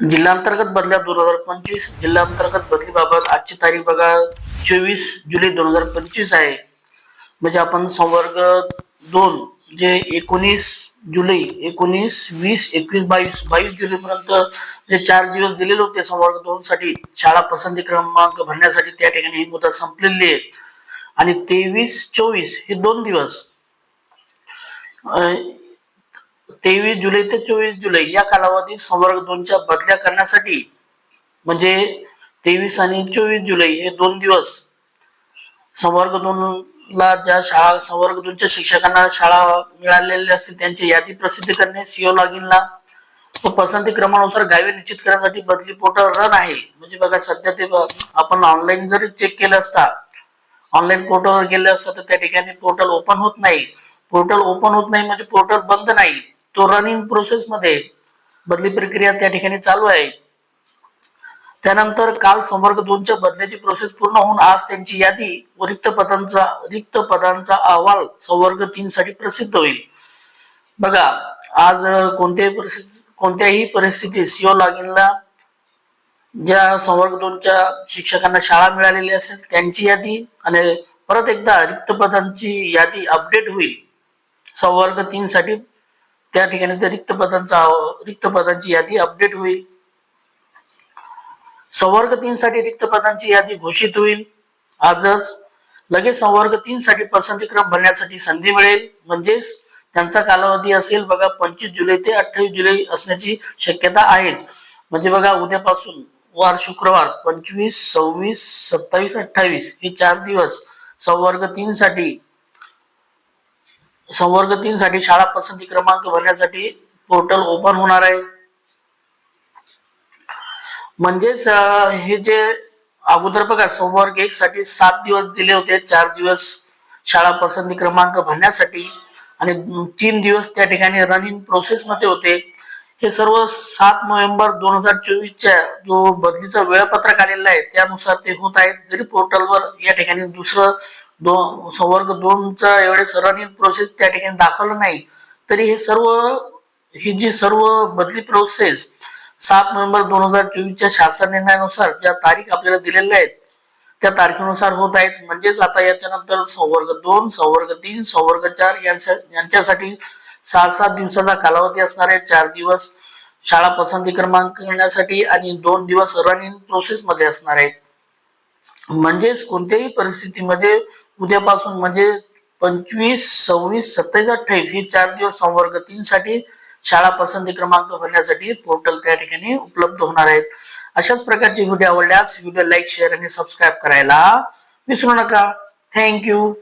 जिल्हांतर्गत बदल्या दोन हजार पंचवीस जिल्हांतर्गत बदलीबाबत आजची तारीख बघा चोवीस जुलै दोन हजार पंचवीस आहे. म्हणजे आपण संवर्ग दोन जे एकोणीस जुलै एकोणीस वीस एकवीस बावीस बावीस जुलैपर्यंत जे चार दिवस दिलेले होते संवर्ग दोन साठी शाळा पसंती क्रमांक भरण्यासाठी त्या ठिकाणी ही मुदत संपलेली आहे. आणि तेवीस चोवीस हे दोन दिवस. तेवीस जुलै ते चोवीस जुलै या कालावधीत संवर्ग दोनच्या बदल्या करण्यासाठी म्हणजे तेवीस आणि चोवीस जुलै हे दोन दिवस संवर्ग दोन ला ज्या शाळा संवर्ग दोनच्या शिक्षकांना शाळा मिळालेल्या असतील त्यांची यादी प्रसिद्ध करणे सीओ लॉगिनला तो पसंती क्रमानुसार गावे निश्चित करण्यासाठी बदली पोर्टल रन आहे. म्हणजे बघा सध्या ते आपण ऑनलाईन जरी चेक केलं असता ऑनलाईन पोर्टलवर गेले असता तर त्या ठिकाणी पोर्टल ओपन होत नाही. पोर्टल ओपन होत नाही म्हणजे पोर्टल बंद नाही. तो रनिंग प्रोसेस मध्ये बदली प्रक्रिया त्या ठिकाणी चालू आहे. त्यानंतर काल संवर्ग दोनच्या बदल्याची प्रोसेस पूर्ण होऊन आज त्यांची यादी व रिक्त पदांचा रिक्त पदांचा अहवाल संवर्ग तीन साठी प्रसिद्ध होईल. बघा आज कोणत्याही परिस्थिती कोणत्याही परिस्थितीत सीओ लॉगिनला ज्या संवर्ग दोनच्या शिक्षकांना शाळा मिळालेली असेल त्यांची यादी आणि परत एकदा रिक्त पदांची यादी अपडेट होईल. संवर्ग तीन साठी त्या ठिकाणी त्या रिक्त पदांचा रिक्त पदांची यादी अपडेट होईल. संवर्ग तीन साठी रिक्त पदांची यादी घोषित होईल. आजच लगेच संवर्ग तीन साठी पसंती क्रम भरण्यासाठी संधी मिळेल. म्हणजेच त्यांचा कालावधी असेल बघा पंचवीस जुलै ते अठ्ठावीस जुलै असण्याची शक्यता आहेच. म्हणजे बघा उद्यापासून वार शुक्रवार पंचवीस सव्वीस सत्तावीस अठ्ठावीस हे चार दिवस संवर्ग तीन साठी संवर्ग तीन साठी शाळा पसंती क्रमांक भरण्यासाठी पोर्टल ओपन होणार आहे. म्हणजेच हे जे अगोदर बघा संवर्ग एक साठी सात दिवस दिले होते चार दिवस शाळा पसंती क्रमांक भरण्यासाठी आणि तीन दिवस त्या ठिकाणी रनिंग प्रोसेस मध्ये होते. हे सर्व सात नोव्हेंबर दोन हजार चोवीसच्या जो बदलीचं वेळापत्रक आलेलं आहे त्यानुसार ते होत आहेत. जरी पोर्टलवर या ठिकाणी दुसरं दोन संवर्ग दोनचा एवढे रनिंग प्रोसेस त्या ठिकाणी दाखवलं नाही. तरी हे सर्व ही जी सर्व बदली प्रोसेस सात नोव्हेंबर दोन हजार चोवीसच्या शासन निर्णयानुसार ज्या तारीख आपल्याला दिलेल्या आहेत त्या तारखेनुसार होत आहेत. म्हणजेच आता याच्यानंतर संवर्ग दोन संवर्ग तीन संवर्ग चार यांच्यासाठी सहा सात दिवसाचा कालावधी असणार आहे. चार दिवस शाळा पसंती क्रमांक करण्यासाठी आणि दोन दिवस रनिंग प्रोसेस मध्ये असणार आहेत म्हणजेच कोणत्याही परिस्थितीमध्ये उद्यापासून म्हणजे पंचवीस सव्वीस सत्तावीस अठ्ठावीस ही चार दिवस संवर्ग तीन साठी शाळा पसंती क्रमांक भरण्यासाठी पोर्टल त्या ठिकाणी उपलब्ध होणार आहेत. अशाच प्रकारचे व्हिडिओ आवडल्यास व्हिडिओ लाईक शेअर आणि सबस्क्राईब करायला विसरू नका. थँक्यू.